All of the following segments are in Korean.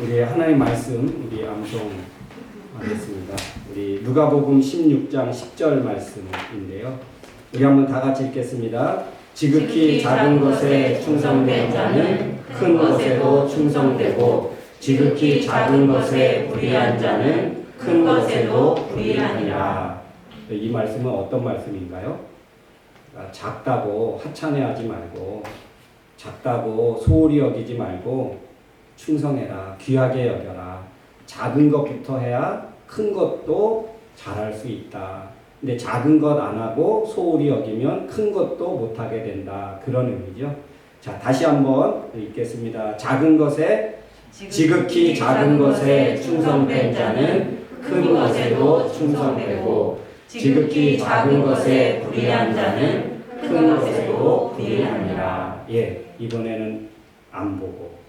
우리 하나님 말씀 우리 암송하겠습니다. 우리 누가복음 16장 10절 말씀인데요. 우리 한번 다 같이 읽겠습니다. 지극히 작은 것에 충성된 자는 큰 것에도 충성되고 지극히 작은 것에 불의한 자는 큰 것에도 불의하니라. 이 말씀은 어떤 말씀인가요? 아, 작다고 하찮아하지 말고 작다고 소홀히 여기지 말고 충성해라 귀하게 여겨라 작은 것부터 해야 큰 것도 잘할 수 있다. 근데 작은 것 안 하고 소홀히 여기면 큰 것도 못 하게 된다. 그런 의미죠. 자, 다시 한번 읽겠습니다. 작은 것에 지극히 작은 것에 충성된 자는 큰 것에도 충성되고 지극히 작은 것에 불의한 자는 큰 것에도 불의하니라. 예, 이번에는 안 보고 어,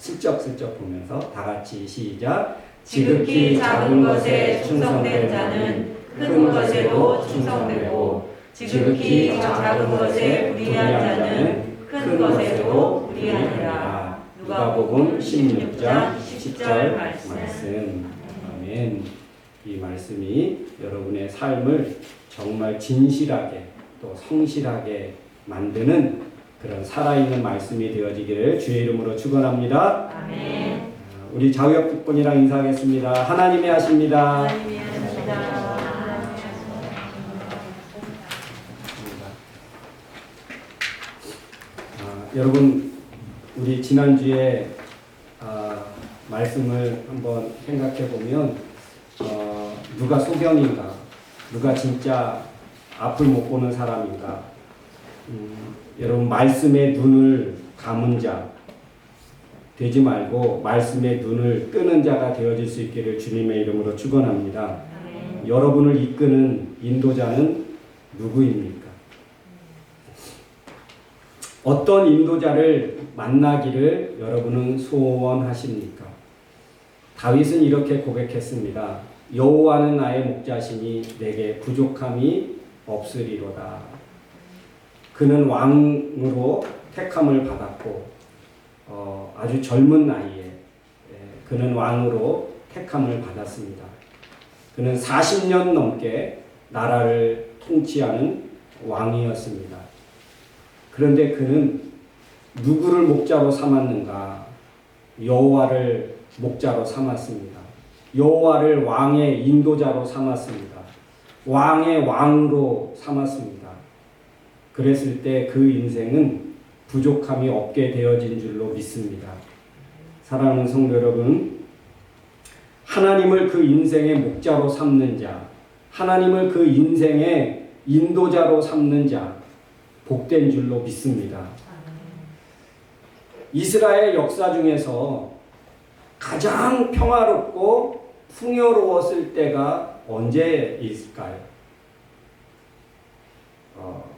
슬쩍슬쩍 보면서 다 같이 시작. 지극히 작은 것에 충성된 자는 큰 것에도 충성되고 지극히 작은 것에 불의한 자는 큰 것에도 불의하니라. 누가복음 16장 10절 10절 말씀. 말씀. 아멘. 이 말씀이 여러분의 삶을 정말 진실하게 또 성실하게 만드는 그런 살아있는 말씀이 되어지기를 주의 이름으로 축원합니다. 아멘. 아, 우리 자우혁 국본이랑 인사하겠습니다. 하나님이 하십니다. 하나님이 하십니다. 아, 여러분 우리 지난주에 아, 말씀을 한번 생각해 보면 어, 누가 소경인가 누가 진짜 앞을 못 보는 사람인가 음, 여러분 말씀의 눈을 감은 자 되지 말고 말씀의 눈을 끄는 자가 되어질 수 있기를 주님의 이름으로 축원합니다. 여러분을 이끄는 인도자는 누구입니까? 어떤 인도자를 만나기를 여러분은 소원하십니까? 다윗은 이렇게 고백했습니다. 여호와는 나의 목자시니 내게 부족함이 없으리로다. 그는 왕으로 택함을 받았고 어, 아주 젊은 나이에 예, 그는 왕으로 택함을 받았습니다. 그는 40년 넘게 나라를 통치하는 왕이었습니다. 그런데 그는 누구를 목자로 삼았는가? 여호와를 목자로 삼았습니다. 여호와를 왕의 인도자로 삼았습니다. 왕의 왕으로 삼았습니다. 그랬을 때 그 인생은 부족함이 없게 되어진 줄로 믿습니다. 사랑하는 성도 여러분, 하나님을 그 인생의 목자로 삼는 자, 하나님을 그 인생의 인도자로 삼는 자, 복된 줄로 믿습니다. 이스라엘 역사 중에서 가장 평화롭고 풍요로웠을 때가 언제일까요? 어,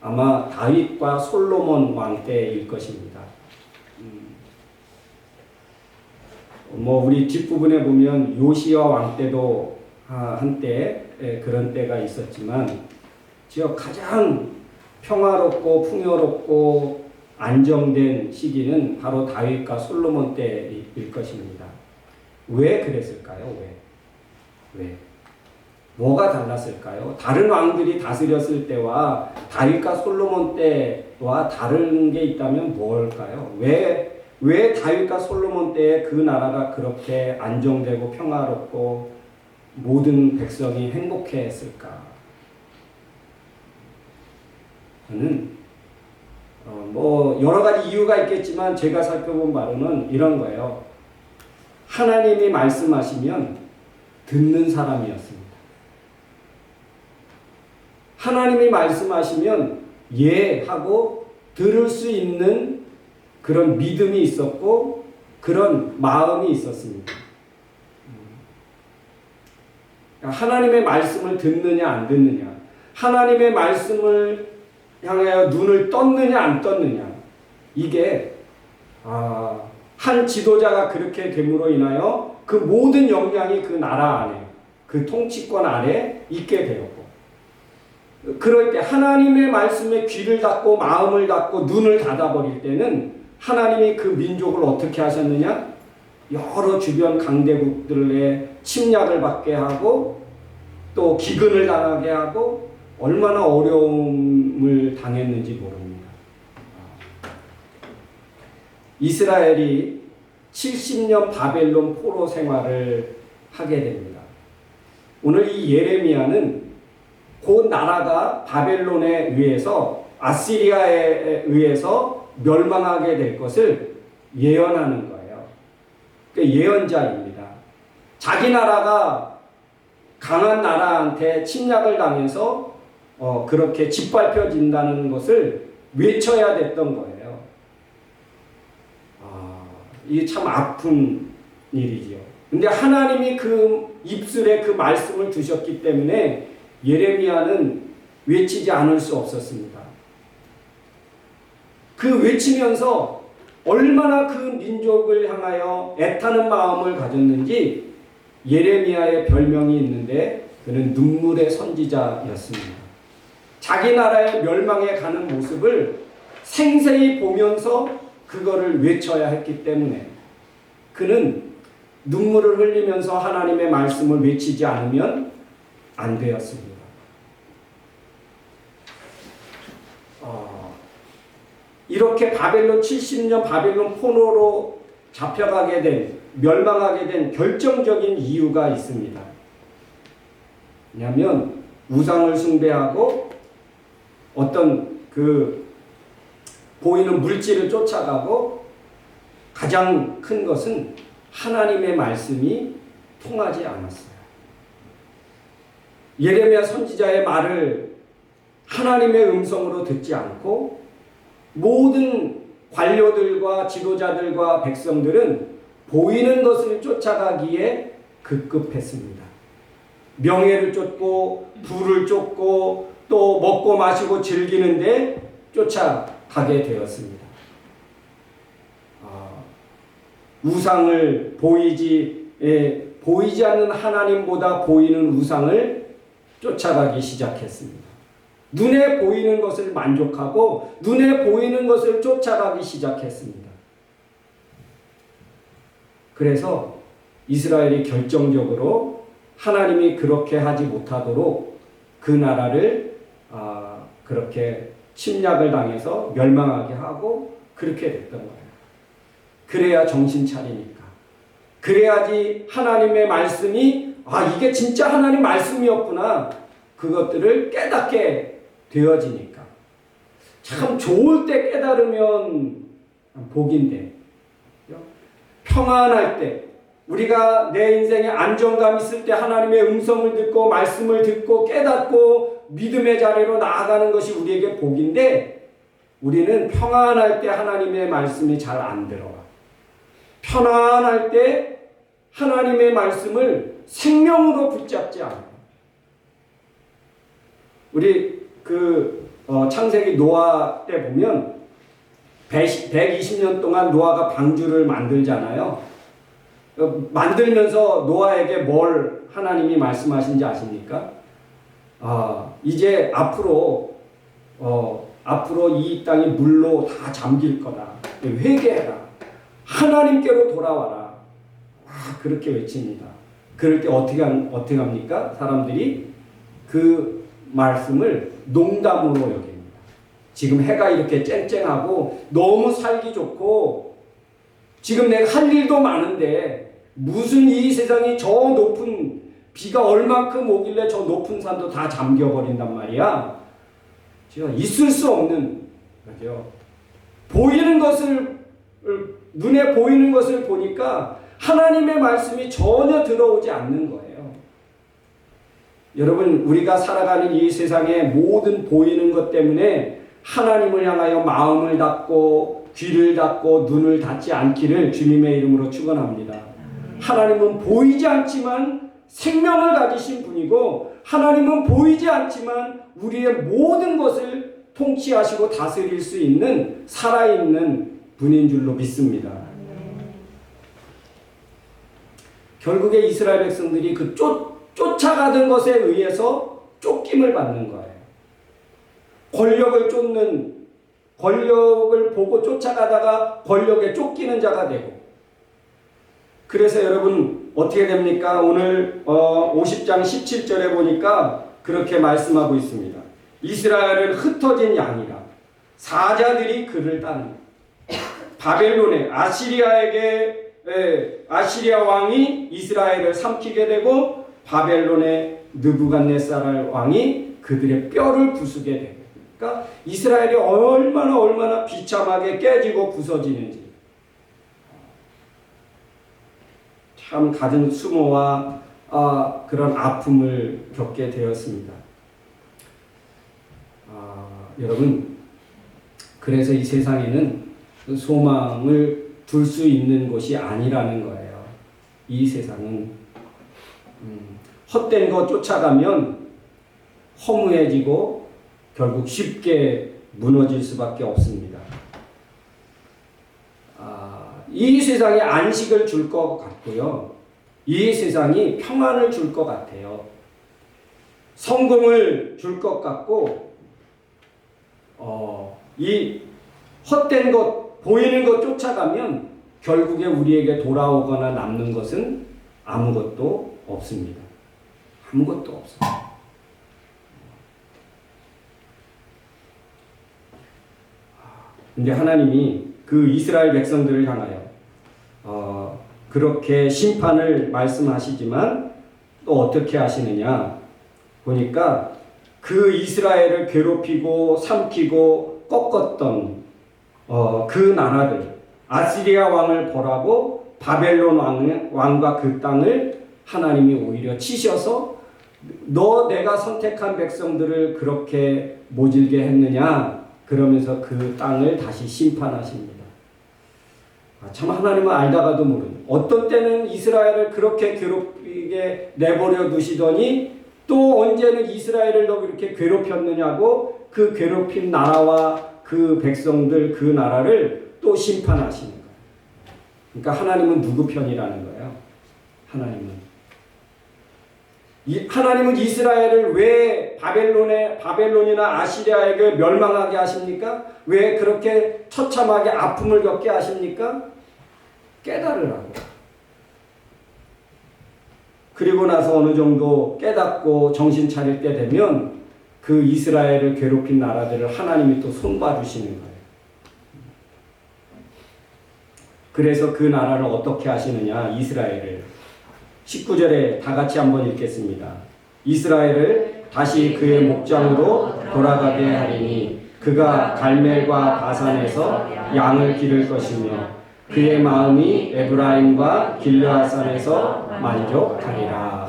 아마 다윗과 솔로몬 왕 때일 것입니다. 음, 뭐 우리 뒷부분에 보면 요시야 왕 때도 아, 한때 예, 그런 때가 있었지만 지어 가장 평화롭고 풍요롭고 안정된 시기는 바로 다윗과 솔로몬 때일 것입니다. 왜 그랬을까요? 왜? 왜? 뭐가 달랐을까요? 다른 왕들이 다스렸을 때와 다윗과 솔로몬 때와 다른 게 있다면 뭘까요? 왜, 왜 다윗과 솔로몬 때에 그 나라가 그렇게 안정되고 평화롭고 모든 백성이 행복해 했을까? 저는 어, 뭐 여러 가지 이유가 있겠지만 제가 살펴본 바로는 이런 거예요. 하나님이 말씀하시면 듣는 사람이었습니다. 하나님이 말씀하시면 예 하고 들을 수 있는 그런 믿음이 있었고 그런 마음이 있었습니다. 하나님의 말씀을 듣느냐 안 듣느냐 하나님의 말씀을 향하여 눈을 떴느냐 안 떴느냐 이게 아, 한 지도자가 그렇게 됨으로 인하여 그 모든 영향이 그 나라 안에 그 통치권 아래 있게 되었고 그럴 때 하나님의 말씀에 귀를 닫고 마음을 닫고 눈을 닫아버릴 때는 하나님이 그 민족을 어떻게 하셨느냐 여러 주변 강대국들의 침략을 받게 하고 또 기근을 당하게 하고 얼마나 어려움을 당했는지 모릅니다. 이스라엘이 70년 바벨론 포로 생활을 하게 됩니다. 오늘 이 예레미야는 그 나라가 바벨론에 의해서 아시리아에 의해서 멸망하게 될 것을 예언하는 거예요. 그 예언자입니다. 자기 나라가 강한 나라한테 침략을 당해서 어, 그렇게 짓밟혀진다는 것을 외쳐야 됐던 거예요. 아, 이게 참 아픈 일이지요. 근데 하나님이 그 입술에 그 말씀을 두셨기 때문에 예레미야는 외치지 않을 수 없었습니다. 그 외치면서 얼마나 그 민족을 향하여 애타는 마음을 가졌는지 예레미야의 별명이 있는데 그는 눈물의 선지자였습니다. 자기 나라의 멸망에 가는 모습을 생생히 보면서 그거를 외쳐야 했기 때문에 그는 눈물을 흘리면서 하나님의 말씀을 외치지 않으면 안 되었습니다. 어, 이렇게 바벨론 70년 바벨론 포로로 잡혀가게 된 멸망하게 된 결정적인 이유가 있습니다. 왜냐하면 우상을 숭배하고 어떤 그 보이는 물질을 쫓아가고 가장 큰 것은 하나님의 말씀이 통하지 않았어요. 예레미야 선지자의 말을 하나님의 음성으로 듣지 않고 모든 관료들과 지도자들과 백성들은 보이는 것을 쫓아가기에 급급했습니다. 명예를 쫓고 부를 쫓고 또 먹고 마시고 즐기는데 쫓아가게 되었습니다. 아, 우상을 보이지 예, 보이지 않는 하나님보다 보이는 우상을 쫓아가기 시작했습니다. 눈에 보이는 것을 만족하고 눈에 보이는 것을 쫓아가기 시작했습니다. 그래서 이스라엘이 결정적으로 하나님이 그렇게 하지 못하도록 그 나라를 아, 그렇게 침략을 당해서 멸망하게 하고 그렇게 됐던 거예요. 그래야 정신 차리니까. 그래야지 하나님의 말씀이 아 이게 진짜 하나님 말씀이었구나. 그것들을 깨닫게 되어지니까. 참 좋을 때 깨달으면 복인데. 평안할 때. 우리가 내 인생에 안정감 있을 때 하나님의 음성을 듣고 말씀을 듣고 깨닫고 믿음의 자리로 나아가는 것이 우리에게 복인데 우리는 평안할 때 하나님의 말씀이 잘 안 들어가. 편안할 때 하나님의 말씀을 생명으로 붙잡지 않아. 우리 그 어, 창세기 노아 때 보면 120년 동안 노아가 방주를 만들잖아요. 어, 만들면서 노아에게 뭘 하나님이 말씀하신지 아십니까? 아, 이제 앞으로 어, 앞으로 이 땅이 물로 다 잠길 거다. 회개해라. 하나님께로 돌아와라. 아, 그렇게 외칩니다. 그럴 때 어떻게 어떻게 합니까? 사람들이 그 말씀을 농담으로 여깁니다. 지금 해가 이렇게 쨍쨍하고 너무 살기 좋고 지금 내가 할 일도 많은데 무슨 이 세상이 저 높은 비가 얼만큼 오길래 저 높은 산도 다 잠겨 버린단 말이야. 제가 있을 수 없는 거죠. 보이는 것을 눈에 보이는 것을 보니까 하나님의 말씀이 전혀 들어오지 않는 거예요. 여러분 우리가 살아가는 이 세상의 모든 보이는 것 때문에 하나님을 향하여 마음을 닫고 귀를 닫고 눈을 닫지 않기를 주님의 이름으로 축원합니다. 하나님은 보이지 않지만 생명을 가지신 분이고 하나님은 보이지 않지만 우리의 모든 것을 통치하시고 다스릴 수 있는 살아있는 분인 줄로 믿습니다. 결국에 이스라엘 백성들이 그 쫓, 쫓아가던 것에 의해서 쫓김을 받는 거예요. 권력을 쫓는 권력을 보고 쫓아가다가 권력에 쫓기는 자가 되고 그래서 여러분 어떻게 됩니까? 오늘 어, 50장 17절에 보니까 그렇게 말씀하고 있습니다. 이스라엘은 흩어진 양이라 사자들이 그를 따는 바벨론의 아시리아에게 에, 아시리아 왕이 이스라엘을 삼키게 되고 바벨론의 느부갓네살 왕이 그들의 뼈를 부수게 되고 그러니까 이스라엘이 얼마나 얼마나 비참하게 깨지고 부서지는지 참 가진 수모와 아, 그런 아픔을 겪게 되었습니다. 아, 여러분 그래서 이 세상에는 소망을 둘 수 있는 곳이 아니라는 거예요. 이 세상은 음, 헛된 거 쫓아가면 허무해지고 결국 쉽게 무너질 수밖에 없습니다. 아, 이 세상에 안식을 줄 것 같고요. 이 세상이 평안을 줄 것 같아요. 성공을 줄 것 같고, 어, 이 헛된 것, 보이는 것 쫓아가면 결국에 우리에게 돌아오거나 남는 것은 아무것도 없습니다. 아무것도 없습니다. 근데 하나님이 그 이스라엘 백성들을 향하여 어, 그렇게 심판을 말씀하시지만 또 어떻게 하시느냐 보니까 그 이스라엘을 괴롭히고 삼키고 꺾었던 어, 그 나라들 아시리아 왕을 벌하고 바벨론 왕, 왕과 그 땅을 하나님이 오히려 치셔서 너 내가 선택한 백성들을 그렇게 모질게 했느냐 그러면서 그 땅을 다시 심판하십니다. 아, 참 하나님은 알다가도 모르는 어떤 때는 이스라엘을 그렇게 괴롭히게 내버려 두시더니 또 언제는 이스라엘을 너 이렇게 괴롭혔느냐고 그 괴롭힌 나라와 그 백성들 그 나라를 또 심판하시는 거예요. 그러니까 하나님은 누구 편이라는 거예요. 하나님은 이, 하나님은 이스라엘을 왜 바벨론에 바벨론이나 아시리아에게 멸망하게 하십니까? 왜 그렇게 처참하게 아픔을 겪게 하십니까? 깨달으라고. 그리고 나서 어느 정도 깨닫고 정신 차릴 때 되면 그 이스라엘을 괴롭힌 나라들을 하나님이 또 손봐 주시는 거예요. 그래서 그 나라를 어떻게 하시느냐? 이스라엘을 19절에 다 같이 한번 읽겠습니다. 이스라엘을 다시 그의 목장으로 돌아가게 하리니 그가 갈멜과 바산에서 양을 기를 것이며 그의 마음이 에브라임과 길르앗산에서 만족하리라.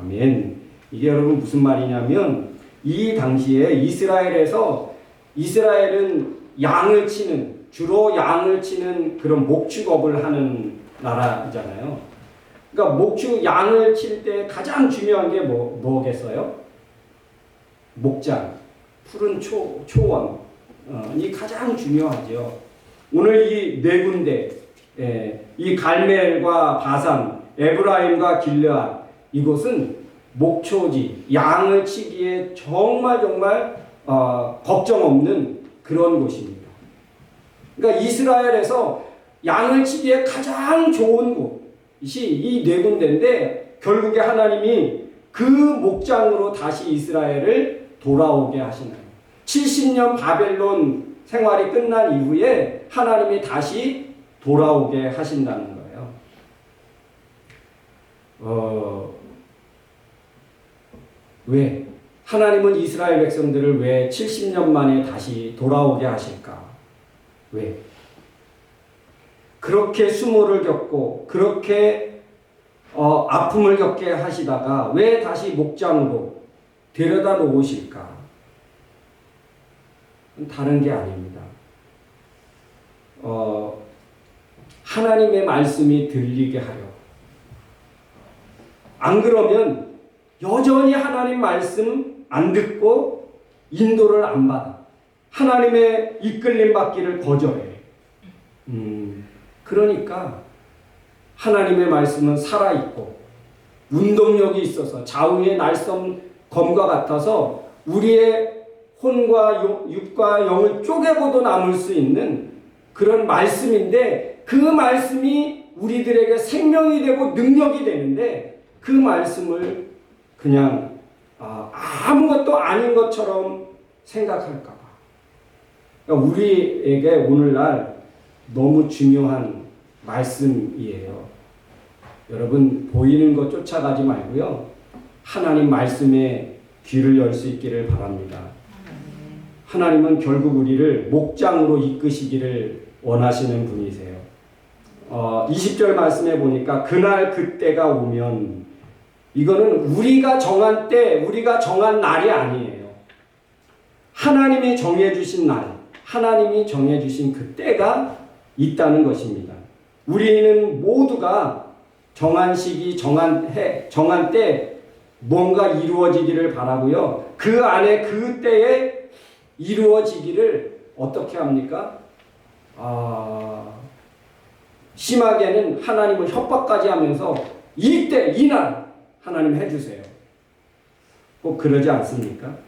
아멘. 이게 여러분 무슨 말이냐면 이 당시에 이스라엘에서 이스라엘은 양을 치는 주로 양을 치는 그런 목축업을 하는 나라잖아요. 그러니까 목축 양을 칠 때 가장 중요한 게 뭐, 뭐겠어요? 목장, 푸른 초, 초원. 어, 이 가장 중요하죠. 오늘 이 네 군데, 예, 이 갈멜과 바산, 에브라임과 길르앗 이곳은 목초지, 양을 치기에 정말 정말 어, 걱정 없는 그런 곳입니다. 그러니까 이스라엘에서 양을 치기에 가장 좋은 곳이 이 네 군데인데 결국에 하나님이 그 목장으로 다시 이스라엘을 돌아오게 하시나요. 70년 바벨론 생활이 끝난 이후에 하나님이 다시 돌아오게 하신다는 거예요. 어, 왜? 하나님은 이스라엘 백성들을 왜 70년 만에 다시 돌아오게 하실까? 왜? 그렇게 수모를 겪고 그렇게 어, 아픔을 겪게 하시다가 왜 다시 목장으로 데려다 놓으실까? 다른 게 아닙니다. 어, 하나님의 말씀이 들리게 하려. 안 그러면 여전히 하나님 말씀 안 듣고 인도를 안 받아. 하나님의 이끌림 받기를 거절해. 음, 그러니까 하나님의 말씀은 살아있고 운동력이 있어서 좌우의 날선 검과 같아서 우리의 혼과 요- 육과 영을 쪼개고도 남을 수 있는 그런 말씀인데 그 말씀이 우리들에게 생명이 되고 능력이 되는데 그 말씀을 그냥 아, 아무것도 아닌 것처럼 생각할까봐. 그러니까 우리에게 오늘날 너무 중요한 말씀이에요. 여러분 보이는 것 쫓아가지 말고요. 하나님 말씀에 귀를 열 수 있기를 바랍니다. 하나님은 결국 우리를 목장으로 이끄시기를 원하시는 분이세요. 어, 20절 말씀에 보니까 그날 그때가 오면 이거는 우리가 정한 때, 우리가 정한 날이 아니에요. 하나님이 정해주신 날, 하나님이 정해주신 그 때가 있다는 것입니다. 우리는 모두가 정한 시기, 정한 해, 정한 때 뭔가 이루어지기를 바라고요. 그 안에 그 때에 이루어지기를 어떻게 합니까? 아, 심하게는 하나님을 협박까지 하면서 이때, 이날 하나님 해주세요. 꼭 그러지 않습니까?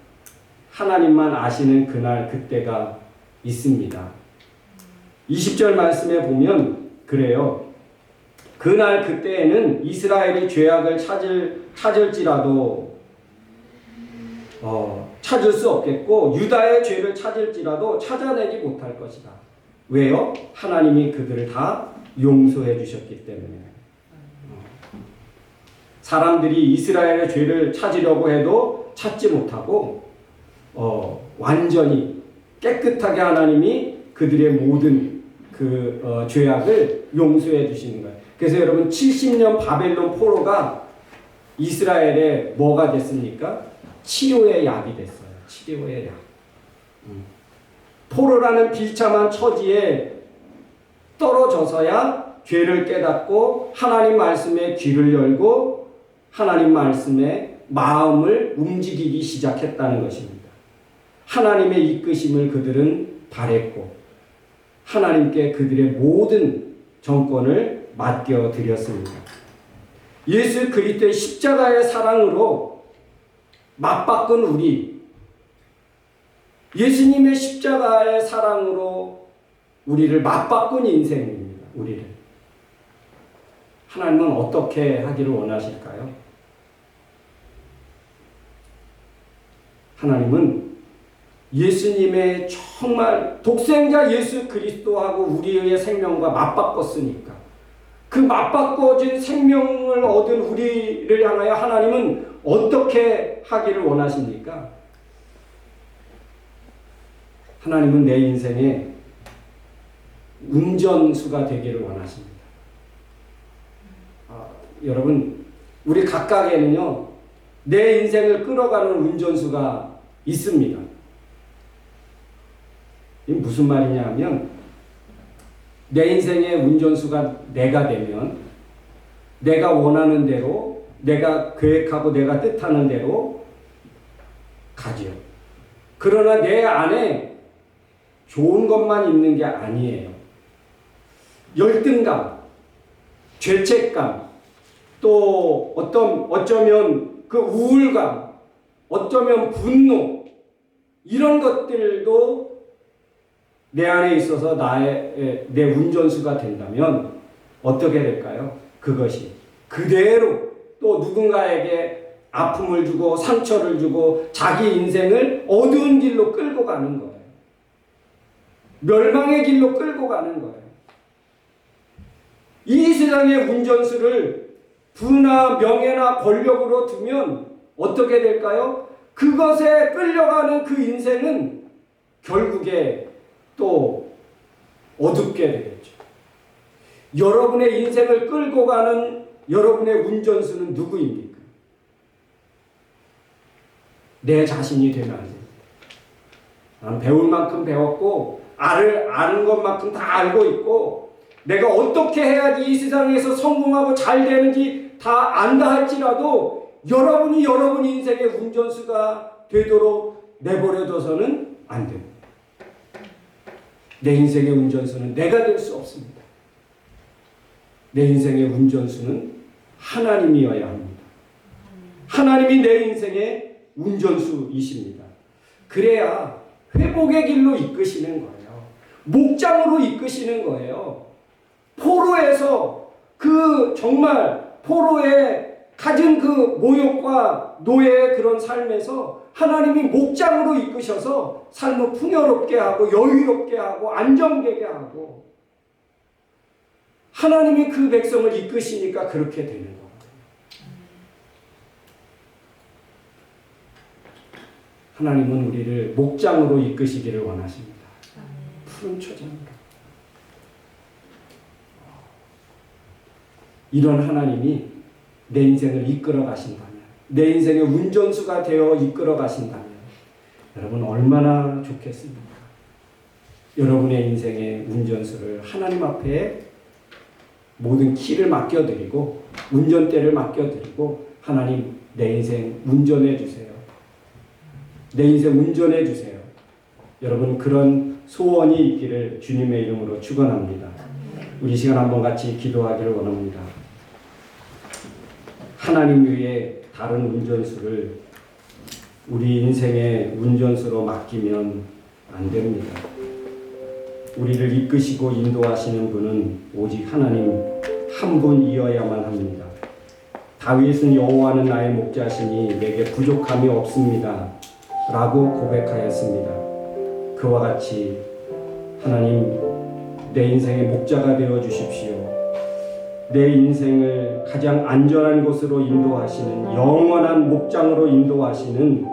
하나님만 아시는 그날, 그때가 있습니다. 20절 말씀에 보면 그래요. 그날 그때에는 이스라엘이 죄악을 찾을 찾을지라도 어, 찾을 수 없겠고 유다의 죄를 찾을지라도 찾아내지 못할 것이다. 왜요? 하나님이 그들을 다 용서해 주셨기 때문에. 어. 사람들이 이스라엘의 죄를 찾으려고 해도 찾지 못하고 어, 완전히 깨끗하게 하나님이 그들의 모든 그 어, 죄악을 용서해 주시는 거예요. 그래서 여러분 70년 바벨론 포로가 이스라엘에 뭐가 됐습니까? 치료의 약이 됐어요. 치료의 약. 음. 포로라는 비참한 처지에 떨어져서야 죄를 깨닫고 하나님 말씀에 귀를 열고 하나님 말씀에 마음을 움직이기 시작했다는 것입니다. 하나님의 이끄심을 그들은 바랬고 하나님께 그들의 모든 정권을 맡겨 드렸습니다. 예수 그리스도의 십자가의 사랑으로 맞바꾼 우리 예수님의 십자가의 사랑으로 우리를 맞바꾼 인생입니다. 우리를 하나님은 어떻게 하기를 원하실까요? 하나님은 예수님의 정말 독생자 예수 그리스도하고 우리의 생명과 맞바꿨으니까 그 맞바꿔진 생명을 얻은 우리를 향하여 하나님은 어떻게 하기를 원하십니까? 하나님은 내 인생의 운전수가 되기를 원하십니다. 아, 여러분, 우리 각각에는요, 내 인생을 끌어가는 운전수가 있습니다. 이게 무슨 말이냐 하면, 내 인생의 운전수가 내가 되면, 내가 원하는 대로, 내가 계획하고 내가 뜻하는 대로 가지요. 그러나 내 안에 좋은 것만 있는 게 아니에요. 열등감, 죄책감, 또 어떤 어쩌면 그 우울감, 어쩌면 분노 이런 것들도 내 안에 있어서 나의 내 운전수가 된다면 어떻게 될까요? 그것이 그대로 또 누군가에게 아픔을 주고 상처를 주고 자기 인생을 어두운 길로 끌고 가는 거예요. 멸망의 길로 끌고 가는 거예요. 이 세상의 운전수를 부나 명예나 권력으로 두면 어떻게 될까요? 그것에 끌려가는 그 인생은 결국에 또 어둡게 되겠죠. 여러분의 인생을 끌고 가는 여러분의 운전수는 누구입니까? 내 자신이 되면 안 됩니다. 나는 배울 만큼 배웠고, 알을 아는 것만큼 다 알고 있고, 내가 어떻게 해야지 이 세상에서 성공하고 잘 되는지 다 안다 할지라도 여러분이 여러분 인생의 운전수가 되도록 내버려둬서는 안 됩니다. 내 인생의 운전수는 내가 될 수 없습니다. 내 인생의 운전수는 하나님이어야 합니다. 하나님이 내 인생의 운전수이십니다. 그래야 회복의 길로 이끄시는 거예요. 목장으로 이끄시는 거예요. 포로에서 그 정말 포로의 가진 그 모욕과 노예의 그런 삶에서 하나님이 목장으로 이끄셔서 삶을 풍요롭게 하고 여유롭게 하고 안정되게 하고 하나님이 그 백성을 이끄시니까 그렇게 되는 거거든요. 하나님은 우리를 목장으로 이끄시기를 원하십니다. 푸른 초장으로. 이런 하나님이 내 인생을 이끌어 가신다면, 내 인생의 운전수가 되어 이끌어 가신다면, 여러분 얼마나 좋겠습니까? 여러분의 인생의 운전수를 하나님 앞에 모든 키를 맡겨드리고, 운전대를 맡겨드리고, 하나님 내 인생 운전해 주세요. 내 인생 운전해 주세요. 여러분 그런 소원이 있기를 주님의 이름으로 축원합니다. 우리 시간 한번 같이 기도하기를 원합니다. 하나님 위에 다른 운전수를 우리 인생의 운전수로 맡기면 안 됩니다. 우리를 이끄시고 인도하시는 분은 오직 하나님 한 분이어야만 합니다. 다윗은 여호와는 나의 목자시니 내게 부족함이 없습니다. 라고 고백하였습니다. 그와 같이 하나님 내 인생의 목자가 되어 주십시오. 내 인생을 가장 안전한 곳으로 인도하시는 영원한 목장으로 인도하시는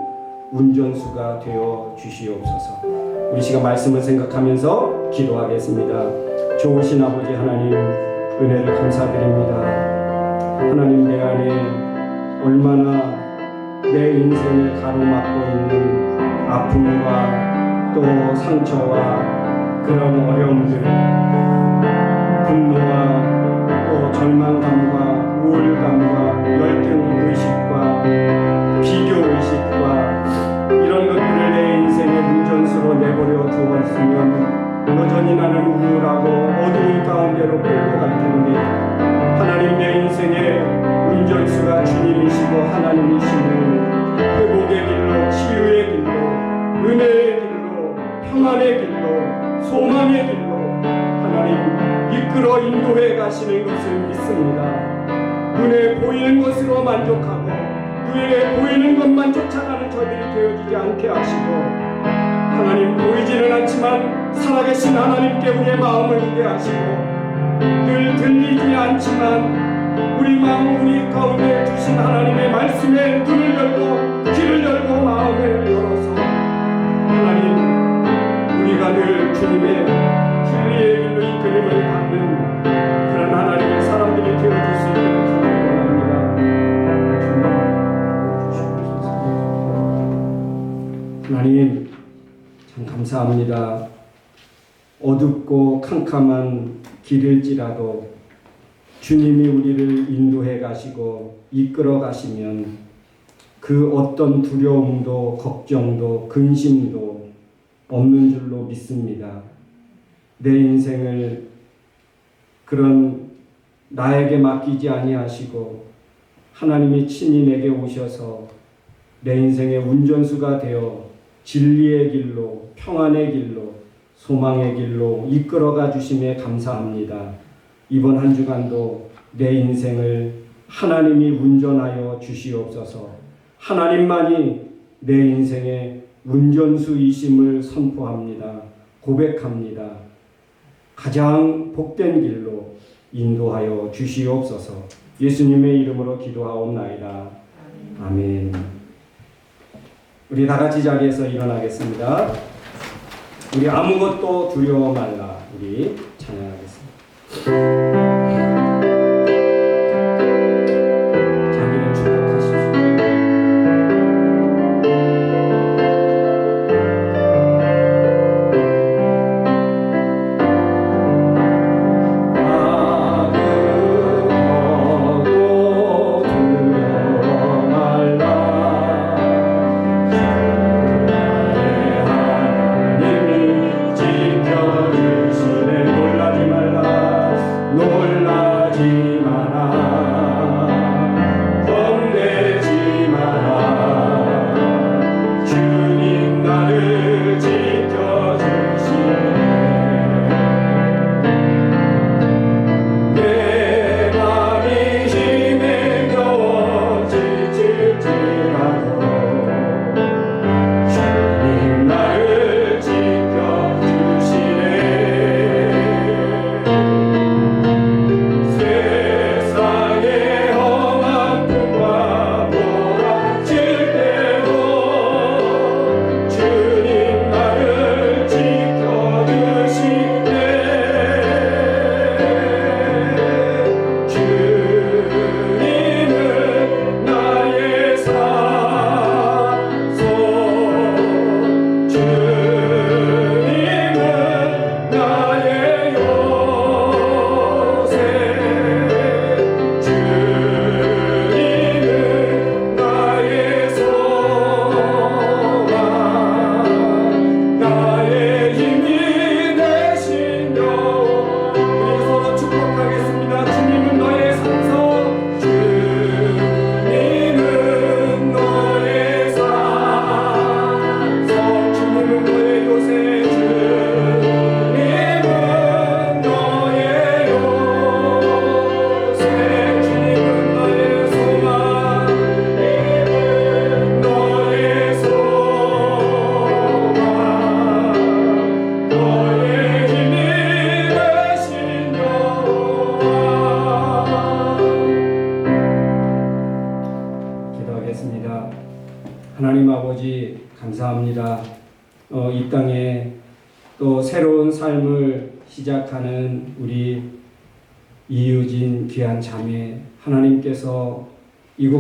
운전수가 되어 주시옵소서. 우리 시간 말씀을 생각하면서 기도하겠습니다. 좋으신 아버지 하나님 은혜를 감사드립니다. 하나님 내 안에 얼마나 내 인생을 가로막고 있는 아픔과 또 상처와 그런 어려움들, 분노와 또 절망감과 우울감과 열등 의식과 비교 의식과 이런 것들을 내 인생의 운전수로 내버려 두었으면 여전히 나는 우울하고 어두운 가운데로 끌고 갈 텐데 하나님 내 인생의 운전수가 주님이시고 하나님이시고 회복의 길로 치유의 길로 은혜의 길로 평안의 길로 소망의 길로 이끌어 인도해 가시는 것을 믿습니다. 눈에 보이는 것으로 만족하고 눈에 보이는 것만 쫓아가는 저들이 되어지지 않게 하시고 하나님 보이지는 않지만 살아계신 하나님께 우리의 마음을 기대하시고 늘 들리지 않지만 우리 마음 우리 가운데 주신 하나님의 말씀에 눈을 열고 귀를 열고 마음을 열어서 하나님 우리가 늘 주님의 이끌림을 받는 그런 하나님의 사람들이 되어줄 수 있기를 원합니다. 하나님 참 감사합니다. 어둡고 캄캄한 길일지라도 주님이 우리를 인도해 가시고 이끌어 가시면 그 어떤 두려움도 걱정도 근심도 없는 줄로 믿습니다. 내 인생을 그런 나에게 맡기지 아니하시고 하나님이 친히 내게 오셔서 내 인생의 운전수가 되어 진리의 길로 평안의 길로 소망의 길로 이끌어가 주심에 감사합니다. 이번 한 주간도 내 인생을 하나님이 운전하여 주시옵소서. 하나님만이 내 인생의 운전수이심을 선포합니다. 고백합니다. 가장 복된 길로 인도하여 주시옵소서. 예수님의 이름으로 기도하옵나이다. 아멘. 우리 다 같이 자리에서 일어나겠습니다. 우리 아무것도 두려워 말라. 우리 찬양하겠습니다.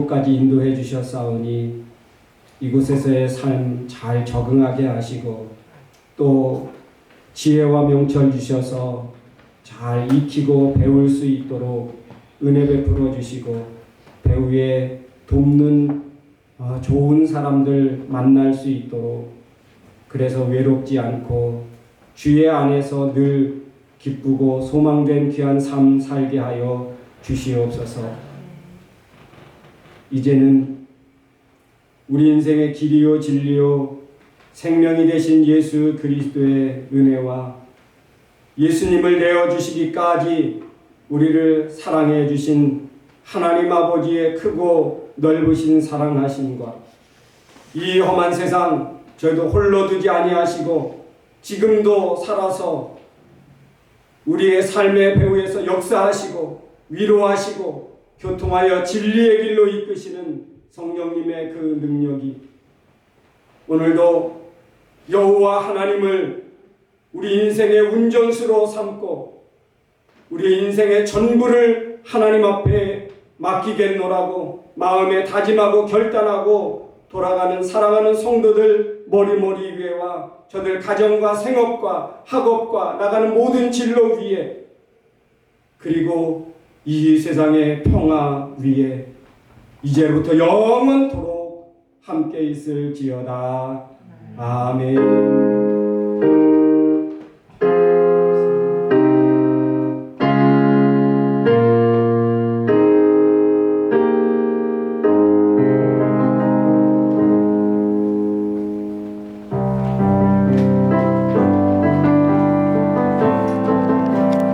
이곳까지 인도해 주셨사오니 이곳에서의 삶 잘 적응하게 하시고 또 지혜와 명철 주셔서 잘 익히고 배울 수 있도록 은혜 베풀어 주시고 배우에 돕는 어, 좋은 사람들 만날 수 있도록 그래서 외롭지 않고 주의 안에서 늘 기쁘고 소망된 귀한 삶 살게 하여 주시옵소서. 이제는 우리 인생의 길이요 진리요 생명이 되신 예수 그리스도의 은혜와 예수님을 내어 주시기까지 우리를 사랑해 주신 하나님 아버지의 크고 넓으신 사랑하심과 이 험한 세상 저희도 홀로 두지 아니하시고 지금도 살아서 우리의 삶의 배후에서 역사하시고 위로하시고 교통하여 진리의 길로 이끄시는 성령님의 그 능력이 오늘도 여호와 하나님을 우리 인생의 운전수로 삼고 우리 인생의 전부를 하나님 앞에 맡기겠노라고 마음에 다짐하고 결단하고 돌아가는 사랑하는 성도들 머리머리 위에와 저들 가정과 생업과 학업과 나가는 모든 진로 위에 그리고 이 세상의 평화 위에 이제부터 영원토록 함께 있을지어다 아멘.